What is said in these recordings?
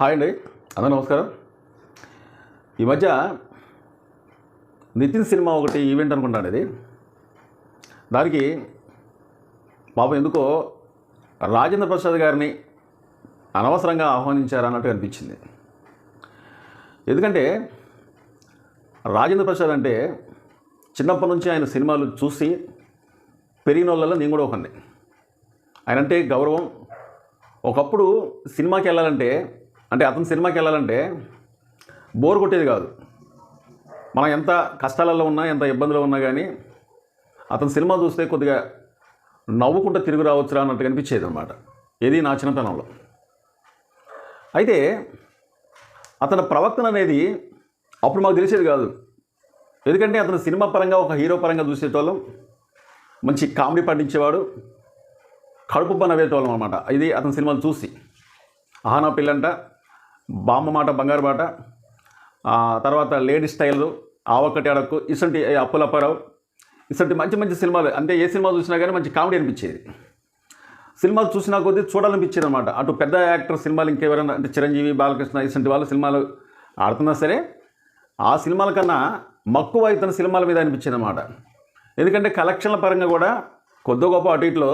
Hi అండి. అందరూ నమస్కారం. ఈ మధ్య నితిన్ సినిమా ఒకటి ఈవెంట్ అనుకుంటాను ఇది. దానికి పాపం ఎందుకో రాజేంద్ర ప్రసాద్ గారిని అనవసరంగా ఆహ్వానించారన్నట్టు అనిపించింది. ఎందుకంటే రాజేంద్ర ప్రసాద్ అంటే చిన్నప్పటి నుంచి ఆయన సినిమాలు చూసి పెరిగిన వాళ్ళలో నేను కూడా ఒకండి ఆయన అంటే గౌరవం. ఒకప్పుడు సినిమాకి వెళ్ళాలంటే అంటే అతను సినిమాకి వెళ్ళాలంటే బోర్ కొట్టేది కాదు. మనం ఎంత కష్టాలలో ఉన్నా ఎంత ఇబ్బందులు ఉన్నా కానీ అతను సినిమా చూస్తే కొద్దిగా నవ్వుకుంటూ తిరిగి రావచ్చురా అన్నట్టు కనిపించేది అనమాట ఏది నా చిన్నతనంలో. అయితే అతని ప్రవర్తన అనేది అప్పుడు మాకు తెలిసేది కాదు. ఎందుకంటే అతను సినిమా పరంగా ఒక హీరో పరంగా చూసేటోళ్ళం. మంచి కామెడీ పండించేవాడు. కడుపు పని నవ్వేటోళ్ళం అనమాట ఇది అతని సినిమాలు చూసి. ఆహనా పిల్లంట. బామ్మ మాట బంగారు బాట తర్వాత లేడీ స్టైల్ ఆవక్కటి అడక్కు. ఇసంటి అప్పులప్పారావు ఇసంటి మంచి మంచి సినిమాలు అంటే ఏ సినిమా చూసినా కానీ మంచి కామెడీ అనిపించేది. సినిమాలు చూసినా కొద్దీ చూడాలనిపించేది అనమాట అటు పెద్ద యాక్టర్ సినిమాలు ఇంకెవరైనా అంటే చిరంజీవి బాలకృష్ణ ఇసంటి వాళ్ళ సినిమాలు ఆడుతున్నా సరే ఆ సినిమాల కన్నా మక్కువ ఇతని సినిమాల మీద అనిపించింది అనమాట ఎందుకంటే కలెక్షన్ల పరంగా కూడా కొద్ది గొప్ప అటు ఇట్లో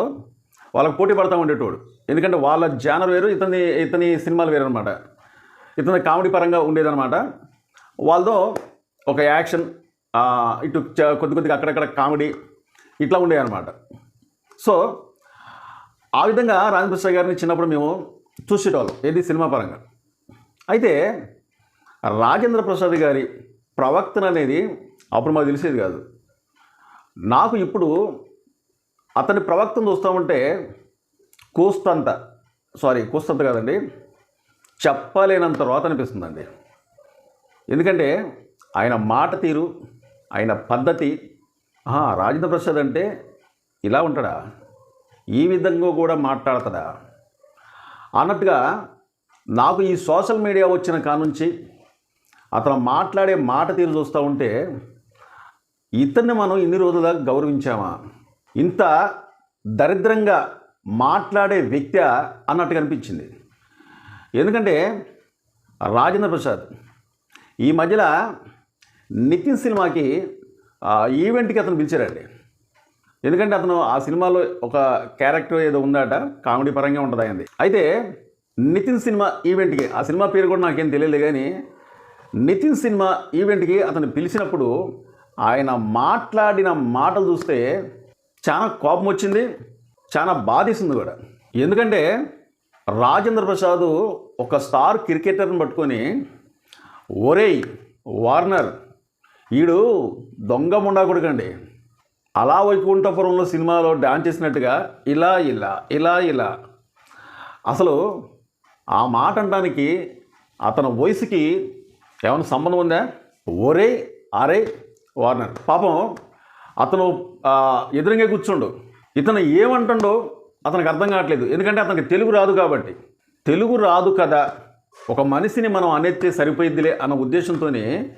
వాళ్ళకి పోటీ పడతా ఉండేటోడు. ఎందుకంటే వాళ్ళ జానర్ వేరు ఇతని ఇతని సినిమాలు వేరు అనమాట ఇతను కామెడీ పరంగా ఉండేదన్నమాట. వాళ్ళతో ఒక యాక్షన్ ఇటు కొద్ది కొద్దిగా అక్కడక్కడ కామెడీ ఇట్లా ఉండేదన్నమాట. సో ఆ విధంగా రాజప్రసాద్ గారిని చిన్నప్పుడు మేము చూసేటోళ్ళం ఏది సినిమా పరంగా. అయితే రాజేంద్ర ప్రసాద్ గారి ప్రవక్తన అనేది అప్పుడు మాకు తెలిసేది కాదు. నాకు ఇప్పుడు అతని ప్రవక్తను చూస్తామంటే ఉంటే సారీ కోస్తంత కాదండి. చెప్పలేనంత రోత అనిపిస్తుందండి. ఎందుకంటే ఆయన మాట తీరు ఆయన పద్ధతి రాజేంద్ర ప్రసాద్ అంటే ఇలా ఉంటాడా? ఈ విధంగా కూడా మాట్లాడతాడా? అన్నట్టుగా నాకు ఈ సోషల్ మీడియా వచ్చిన కానుంచి అతను మాట్లాడే మాట తీరు చూస్తూ ఉంటే ఇతన్ని మనం ఇన్ని రోజుల దాకా గౌరవించామా? ఇంత దరిద్రంగా మాట్లాడే వ్యక్తి అన్నట్టుగా అనిపించింది. ఎందుకంటే రాజేంద్ర ప్రసాద్ ఈ మధ్యలో నితిన్ సినిమాకి ఈవెంట్కి అతను పిలిచారండి. ఎందుకంటే అతను ఆ సినిమాలో ఒక క్యారెక్టర్ ఏదో ఉందట కామెడీ పరంగా ఉంటుంది అయింది అయితే నితిన్ సినిమా ఈవెంట్కి ఆ సినిమా పేరు కూడా నాకేం తెలియదు కానీ నితిన్ సినిమా ఈవెంట్కి అతను పిలిచినప్పుడు ఆయన మాట్లాడిన మాటలు చూస్తే చాలా కోపం వచ్చింది చాలా బాధిస్తుంది కూడా. ఎందుకంటే రాజేంద్ర ప్రసాద్ ఒక స్టార్ క్రికెటర్ని పట్టుకొని ఒరేయ్ వార్నర్ ఈడు దొంగ ముండా అలా వైకుంఠపురంలో సినిమాలో డాన్స్ చేసినట్టుగా ఇలా ఇలా ఇలా ఇలా. అసలు ఆ మాట అనడానికి అతని వయసుకి ఏమైనా సంబంధం ఉందా? ఒరే అరే వార్నర్. పాపం అతను ఎదురుగా కూర్చుండు. ఇతను ఏమంటుండో అతనికి అర్థం కావట్లేదు. ఎందుకంటే అతనికి తెలుగు రాదు కాబట్టి. తెలుగు రాదు కదా. ఒక మనిషిని మనం అనేస్తే సరిపోయిద్దిలే అన్న ఉద్దేశంతోనే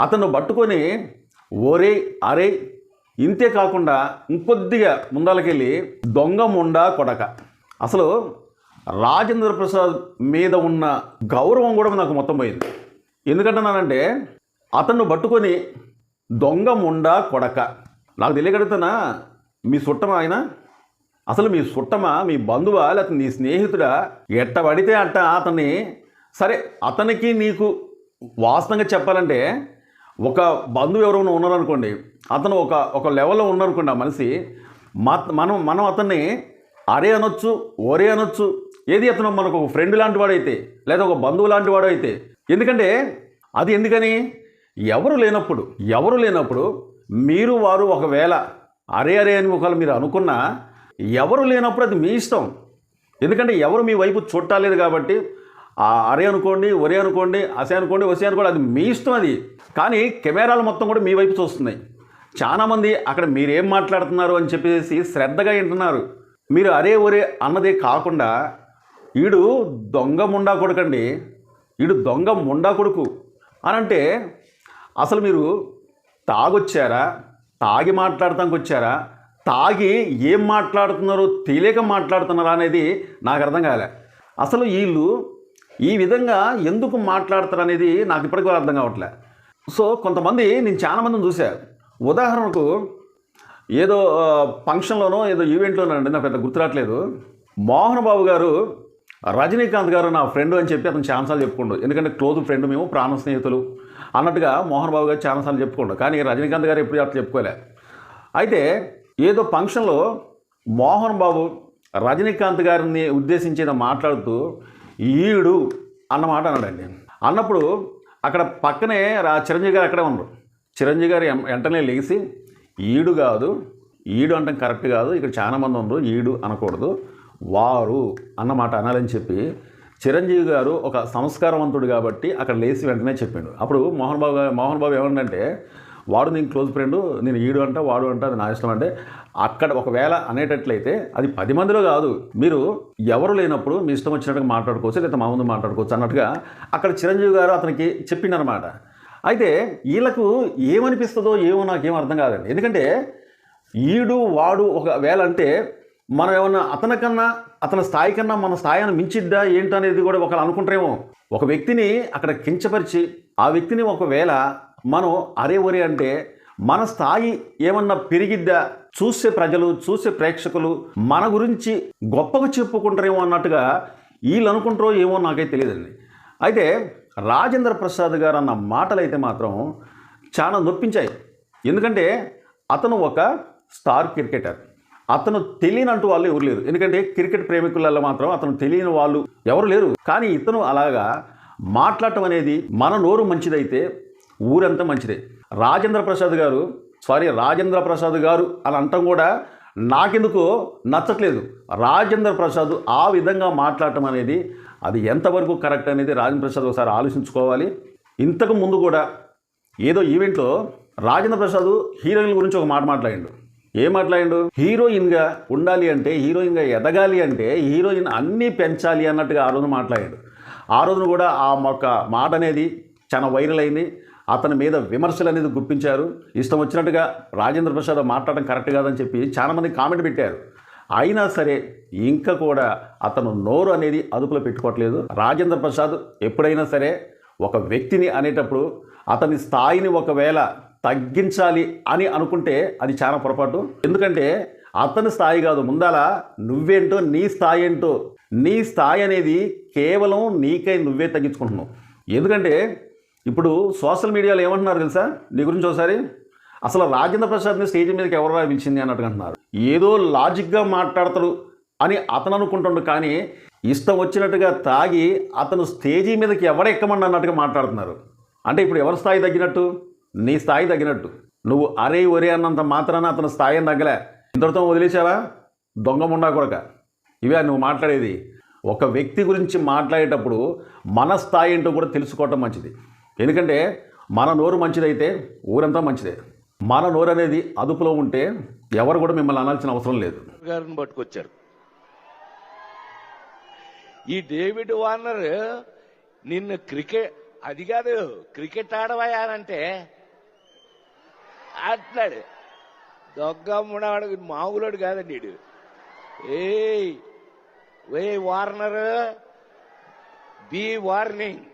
అతను పట్టుకొని ఓరే అరే ఇంతే కాకుండా ఇంకొద్దిగా ముందలకెళ్ళి దొంగ ముండా కొడక. అసలు రాజేంద్ర ప్రసాద్ మీద ఉన్న గౌరవం కూడా నాకు మొత్తం పోయింది. ఎందుకంటున్నానంటే అతన్ని పట్టుకొని దొంగ ముండా కొడక. నాకు తెలియగలుగుతానా? మీ చుట్టం ఆయన? అసలు మీ సుట్టమా మీ బంధువా లేకపోతే నీ స్నేహితుడా? ఎట్ట పడితే అట్ట అతన్ని. సరే అతనికి నీకు వాస్తవంగా చెప్పాలంటే ఒక బంధువు ఎవరైనా ఉన్నారనుకోండి అతను ఒక ఒక లెవెల్లో ఉన్నారనుకోండి ఆ మనిషి మనం మనం అతన్ని అరే అనొచ్చు ఒరే అనొచ్చు. ఏది అతను మనకు ఒక ఫ్రెండ్ లాంటి వాడైతే లేదా ఒక బంధువు లాంటి వాడు అయితే ఎందుకంటే అది ఎందుకని? ఎవరు లేనప్పుడు ఎవరు లేనప్పుడు మీరు వారు ఒకవేళ అరే అరే అని ఒకవేళ మీరు అనుకున్నా ఎవరు లేనప్పుడు అది మీ ఇష్టం. ఎందుకంటే ఎవరు మీ వైపు చుట్టాలేదు కాబట్టి ఆ అరే అనుకోండి ఒరే అనుకోండి అసే అనుకోండి వసే అనుకోండి అది మీ ఇష్టం అది. కానీ కెమెరాలు మొత్తం కూడా మీ వైపు చూస్తున్నాయి. చాలామంది అక్కడ మీరేం మాట్లాడుతున్నారు అని చెప్పేసి శ్రద్ధగా వింటున్నారు. మీరు అరే ఒరే అన్నదే కాకుండా ఈడు దొంగ ముండా కొడుకండి. ఈడు దొంగ ముండా కొడుకు. అని అంటే అసలు మీరు తాగొచ్చారా? తాగి మాట్లాడటానికి వచ్చారా? తాగి ఏం మాట్లాడుతున్నారో తెలియక మాట్లాడుతున్నారా అనేది నాకు అర్థం కాలే. అసలు వీళ్ళు ఈ విధంగా ఎందుకు మాట్లాడతారు అనేది నాకు ఇప్పటికీ కూడా అర్థం కావట్లే. సో కొంతమంది నేను చాలా మందిని చూసా. ఉదాహరణకు ఏదో ఫంక్షన్లోనో ఏదో ఈవెంట్లోనో అండి నాకు పెద్ద గుర్తురాట్లేదు మోహన్ బాబు గారు రజనీకాంత్ గారు నా ఫ్రెండ్ అని చెప్పి అతను చాలాసార్లు చెప్పుకోండు. ఎందుకంటే క్లోజ్ ఫ్రెండ్ మేము ప్రాణ స్నేహితులు. అన్నట్టుగా మోహన్ బాబు గారు చాలాసార్లు చెప్పుకోండు. కానీ రజనీకాంత్ గారు ఎప్పుడు అట్లా చెప్పుకోలే. అయితే ఏదో ఫంక్షన్లో మోహన్ బాబు రజనీకాంత్ గారిని ఉద్దేశించి మాట్లాడుతూ ఈడు అన్నమాట అన్నాడండి. అన్నప్పుడు అక్కడ పక్కనే రా చిరంజీవి గారు అక్కడే ఉన్నారు. చిరంజీవి గారు వెంటనే లేచి ఈడు కాదు ఈడు అంటే కరెక్ట్ కాదు ఇక్కడ చాలా మంది ఉన్నారు ఈడు అనకూడదు వారు అన్నమాట అనాలని చెప్పి చిరంజీవి గారు ఒక సంస్కారవంతుడు కాబట్టి అక్కడ లేచి వెంటనే చెప్పిండు. అప్పుడు మోహన్ బాబు మోహన్ బాబు ఏమంటే వాడు నేను క్లోజ్ ఫ్రెండ్ నేను ఈడు అంట వాడు అంట అది నా ఇష్టం అంటే అక్కడ ఒకవేళ అనేటట్లయితే అది పది మందిలో కాదు. మీరు ఎవరు లేనప్పుడు మీ ఇష్టం వచ్చినట్టుగా మాట్లాడుకోవచ్చు లేదా మా ముందు మాట్లాడుకోవచ్చు అన్నట్టుగా అక్కడ చిరంజీవి గారు అతనికి చెప్పిండనమాట అయితే వీళ్ళకు ఏమనిపిస్తుందో ఏమో నాకేం అర్థం కాదండి. ఎందుకంటే ఈడు వాడు ఒకవేళ అంటే మనం ఏమన్నా అతనికన్నా అతని స్థాయి కన్నా మన స్థాయిని మించిద్దా ఏంటనేది కూడా ఒకళ్ళు అనుకుంటారేమో. ఒక వ్యక్తిని అక్కడ కించపరిచి ఆ వ్యక్తిని ఒకవేళ మనం అరే ఒరే అంటే మన స్థాయి ఏమన్నా పెరిగిద్దా? చూసే ప్రజలు చూసే ప్రేక్షకులు మన గురించి గొప్పగా చెప్పుకుంటారేమో అన్నట్టుగా వీళ్ళు అనుకుంటారో ఏమో నాకైతే తెలియదండి. అయితే రాజేంద్ర ప్రసాద్ గారు అన్న మాటలు అయితే మాత్రం చాలా నొప్పించాయి. ఎందుకంటే అతను ఒక స్టార్ క్రికెటర్. అతను తెలియనంటూ వాళ్ళు ఎవరు లేరు. ఎందుకంటే క్రికెట్ ప్రేమికులలో మాత్రం అతను తెలియని వాళ్ళు ఎవరు లేరు. కానీ ఇతను అలాగా మాట్లాడటం అనేది మన నోరు మంచిదైతే ఊరంతా మంచిదే. రాజేంద్ర ప్రసాద్ గారు సారీ రాజేంద్ర ప్రసాద్ గారు అని అంటాం కూడా నాకెందుకు నచ్చట్లేదు. రాజేంద్ర ప్రసాద్ ఆ విధంగా మాట్లాడటం అనేది అది ఎంతవరకు కరెక్ట్ అనేది రాజేంద్ర ప్రసాద్ ఒకసారి ఆలోచించుకోవాలి. ఇంతకు ముందు కూడా ఏదో ఈవెంట్లో రాజేంద్ర ప్రసాద్ హీరోయిన్ గురించి ఒక మాట మాట్లాడిండు. ఏం మాట్లాడిండు? హీరోయిన్గా ఉండాలి అంటే హీరోయిన్గా ఎదగాలి అంటే హీరోయిన్ అన్నీ పెంచాలి అన్నట్టుగా ఆ రోజున మాట్లాడాడు. ఆ రోజున కూడా ఆ ఒక మాట అనేది చాలా వైరల్ అయింది. అతని మీద విమర్శలు అనేది గుప్పించారు. ఇష్టం వచ్చినట్టుగా రాజేంద్ర ప్రసాద్ మాట్లాడడం కరెక్ట్ కాదని చెప్పి చాలామంది కామెంట్ పెట్టారు. అయినా సరే ఇంకా కూడా అతను నోరు అనేది అదుపులో పెట్టుకోవట్లేదు. రాజేంద్ర ప్రసాద్ ఎప్పుడైనా సరే ఒక వ్యక్తిని అనేటప్పుడు అతని స్థాయిని ఒకవేళ తగ్గించాలి అని అనుకుంటే అది చాలా పొరపాటు. ఎందుకంటే అతని స్థాయి కాదు. ముందాల నువ్వేంటో నీ స్థాయి ఏంటో నీ స్థాయి అనేది కేవలం నీకై నువ్వే తగ్గించుకుంటున్నావు. ఎందుకంటే ఇప్పుడు సోషల్ మీడియాలో ఏమంటున్నారు తెలుసా? నీ గురించి ఒకసారి. అసలు రాజేంద్ర ప్రసాద్ని స్టేజ్ మీదకి ఎవరు పిలిచింది అన్నట్టుగా అంటున్నారు. ఏదో లాజిక్గా మాట్లాడతాడు అని అతను అనుకుంటుండు కానీ ఇష్టం వచ్చినట్టుగా తాగి అతను స్టేజీ మీదకి ఎవడెక్కమని అన్నట్టుగా మాట్లాడుతున్నారు. అంటే ఇప్పుడు ఎవరి స్థాయి తగ్గినట్టు? నీ స్థాయి తగ్గినట్టు. నువ్వు అరే ఒరే అన్నంత మాత్రాన అతని స్థాయిని తగ్గలే. ఇంతటితో వదిలేసావా దొంగ ముండా కొడక. ఇవే నువ్వు మాట్లాడేది. ఒక వ్యక్తి గురించి మాట్లాడేటప్పుడు మన స్థాయి ఏంటో కూడా తెలుసుకోవటం మంచిది. ఎందుకంటే మన నోరు మంచిదైతే ఊరంతా మంచిదే. మన నోరు అనేది అదుపులో ఉంటే ఎవరు కూడా మిమ్మల్ని అనాల్సిన అవసరం లేదు. గారిని పట్టుకొచ్చారు ఈ డేవిడ్ వార్నర్ నిన్ను క్రికెట్ అది కాదు క్రికెట్ ఆడవయానంటే అట్లాడు దొగ్గమ్ముడాడు మామూలుడు కాదండి వీడు. ఏయ్ వే వార్నర్ బి వార్నింగ్.